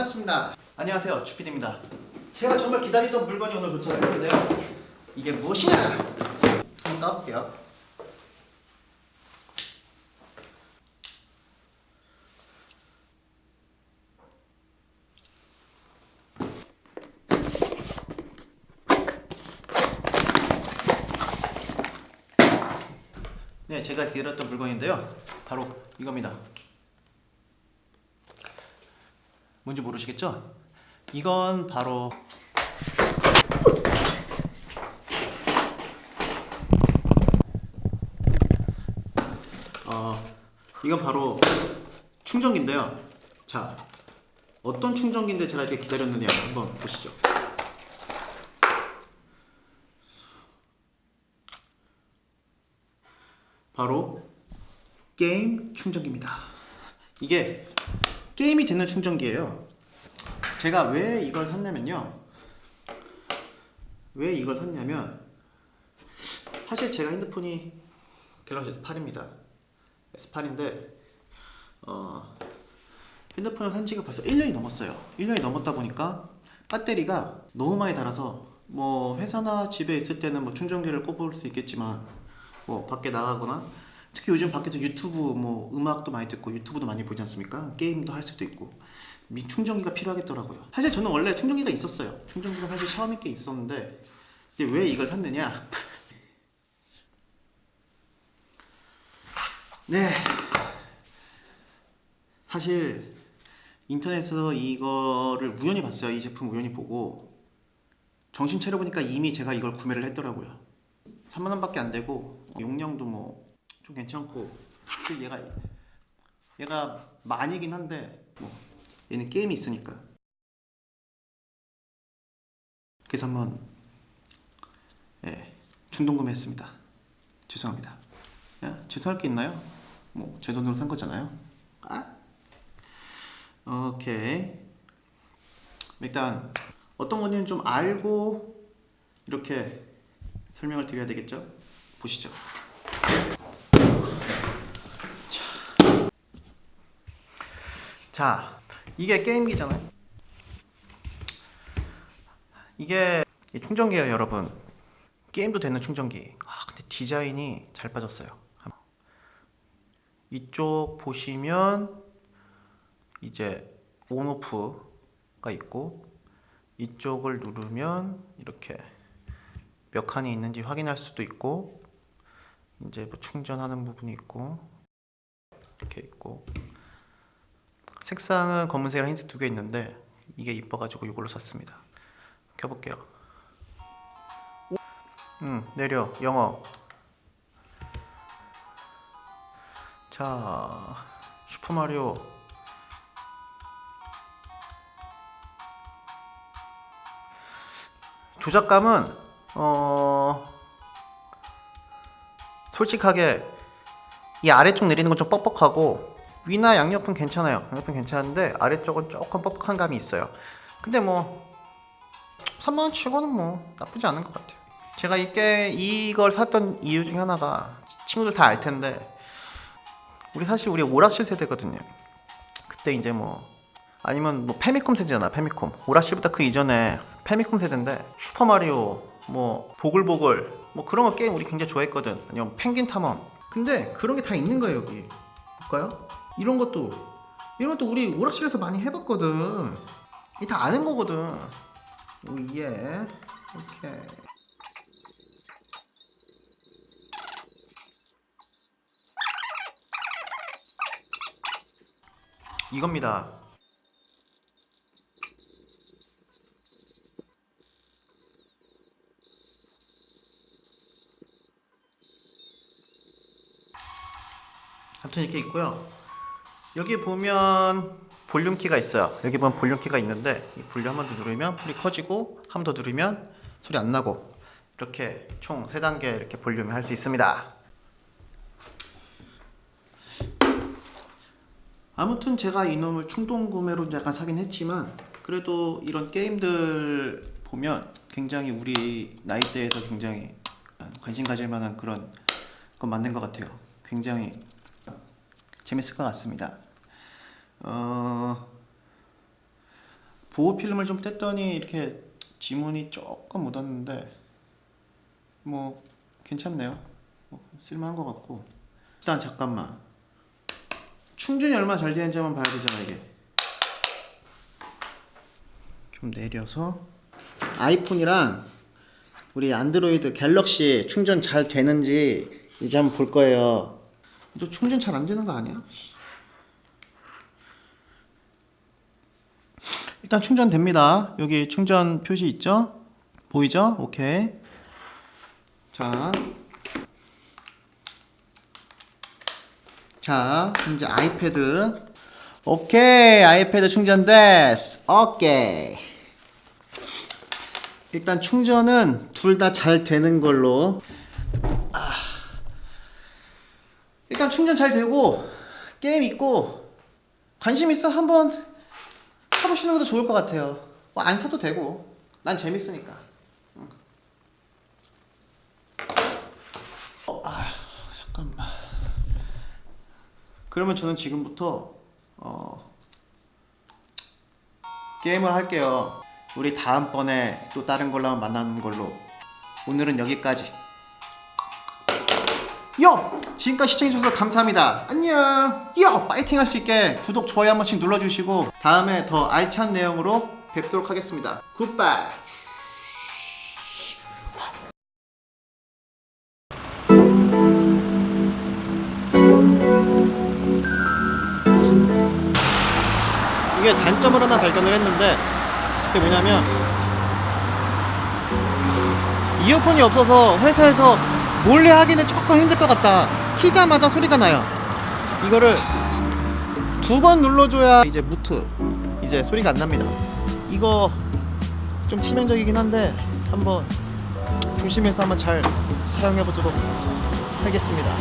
반갑습니다. 안녕하세요, 주피디입니다. 제가 정말 기다리던 물건이 오늘 도착을 했는데요. 이게 무엇이냐? 한번 까볼게요. 네, 제가 기다렸던 물건인데요. 바로 이겁니다. 뭔지 모르시겠죠? 이건 바로 어, 이건 바로 충전기인데요. 자, 어떤 충전기인데 제가 이렇게 기다렸느냐 한번 보시죠. 바로 게임 충전기입니다. 이게 게임이 되는 충전기예요. 제가 왜 이걸 샀냐면요. 왜 이걸 샀냐면 사실 제가 핸드폰이 갤럭시 S8입니다. S8인데 어, 핸드폰을 산 지가 벌써 1년이 넘었어요. 1년이 넘었다 보니까 배터리가 너무 많이 닳아서 뭐 회사나 집에 있을 때는 뭐 충전기를 꼽을 수 있겠지만 뭐 밖에 나가거나 특히 요즘 밖에서 유튜브 뭐 음악도 많이 듣고 유튜브도 많이 보지 않습니까? 게임도 할 수도 있고 미 충전기가 필요하겠더라고요. 사실 저는 원래 충전기가 있었어요. 충전기가 사실 샤오미 게 있었는데 왜 이걸 샀느냐? 네. 사실 인터넷에서 이거를 우연히 봤어요. 이 제품 우연히 보고 정신 차려 보니까 이미 제가 이걸 구매를 했더라고요. 3만 원밖에 안 되고 용량도 뭐 좀 괜찮고 사실 얘가 얘가 많이긴 한데 뭐 얘는 게임이 있으니까 그래서 한번 예, 충동 구매했습니다. 죄송합니다. 야, 죄송할 게 있나요? 뭐 제 돈으로 산 거잖아요. 아? 오케이. 일단 어떤 건지는 좀 알고 이렇게 설명을 드려야 되겠죠? 보시죠. 자, 이게 게임기잖아요. 이게 이 충전기예요, 여러분. 게임도 되는 충전기. 아, 근데 디자인이 잘 빠졌어요. 이쪽 보시면 이제 온오프가 있고 이쪽을 누르면 이렇게 몇 칸이 있는지 확인할 수도 있고 이제 뭐 충전하는 부분이 있고 이렇게 있고 색상은 검은색이랑 흰색 두 개 있는데 이게 이뻐가지고 이걸로 샀습니다. 켜볼게요. 음 내려 영어. 자 슈퍼 마리오 조작감은 어 솔직하게 이 아래쪽 내리는 건 좀 뻑뻑하고 위나 양옆은 괜찮아요. 양옆은 괜찮은데 아래쪽은 조금 뻑뻑한 감이 있어요. 근데 뭐 3만 원 치고는 뭐 나쁘지 않은 것 같아요. 제가 이게 이걸 샀던 이유 중에 하나가 친구들 다 알 텐데 우리 사실 우리 오락실 세대거든요. 그때 이제 뭐 아니면 뭐 페미콤 세대잖아 페미콤 오락실보다 그 이전에 페미콤 세대인데 슈퍼 마리오 뭐 보글보글 뭐 그런 거 게임 우리 굉장히 좋아했거든 아니면 펭귄 탐험 근데 그런 게 다 있는 거예요 여기 볼까요? 이런 것도 이런 것도 우리 오락실에서 많이 해봤거든. 이다 아는 거거든. 오예. 이렇게 이겁니다. 아무튼 이렇게 있고요. 여기 보면 볼륨 키가 있어요. 여기 보면 볼륨 키가 있는데 이 볼륨 한 번 더 누르면 소리 커지고 한 번 더 누르면 소리 안 나고 이렇게 총세 단계 이렇게 볼륨을 할 수 있습니다. 아무튼 제가 이놈을 충동 구매로 약간 사긴 했지만 그래도 이런 게임들 보면 굉장히 우리 나이대에서 굉장히 관심 가질 만한 그런 건 맞는 것 같아요. 굉장히 재밌을 것 같습니다. 어, 보호 필름을 좀 뗐더니 이렇게 지문이 조금 묻었는데 뭐 괜찮네요. 뭐 쓸만한 것 같고 일단 잠깐만 충전이 얼마나 잘 되는지 한번 봐야 되잖아 이게. 좀 내려서 아이폰이랑 우리 안드로이드 갤럭시 충전 잘 되는지 이제 한번 볼 거예요. 또 충전 잘 안 되는 거 아니야? 일단 충전됩니다. 여기 충전 표시 있죠? 보이죠? 오케이. 자. 자, 이제 아이패드. 오케이. 아이패드 충전됐어. 오케이. 일단 충전은 둘 다 잘 되는 걸로. 아. 일단 충전 잘 되고 게임 있고 관심 있어 한번 해보시는 것도 좋을 것 같아요. 뭐 안 사도 되고 난 재밌으니까. 응. 어, 아 잠깐만. 그러면 저는 지금부터 어, 게임을 할게요. 우리 다음번에 또 다른 걸로 만나는 걸로. 오늘은 여기까지. 요! 지금까지 시청해주셔서 감사합니다. 안녕! 요! 파이팅 할 수 있게 구독, 좋아요 한 번씩 눌러주시고 다음에 더 알찬 내용으로 뵙도록 하겠습니다. 굿바이! 이게 단점을 하나 발견을 했는데 그게 뭐냐면 이어폰이 없어서 회사에서 몰래 하기는 조금 힘들 것 같다 키자마자 소리가 나요. 이거를 두 번 눌러줘야 이제 무트 이제 소리가 안 납니다. 이거 좀 치명적이긴 한데 한번 조심해서 한번 잘 사용해 보도록 하겠습니다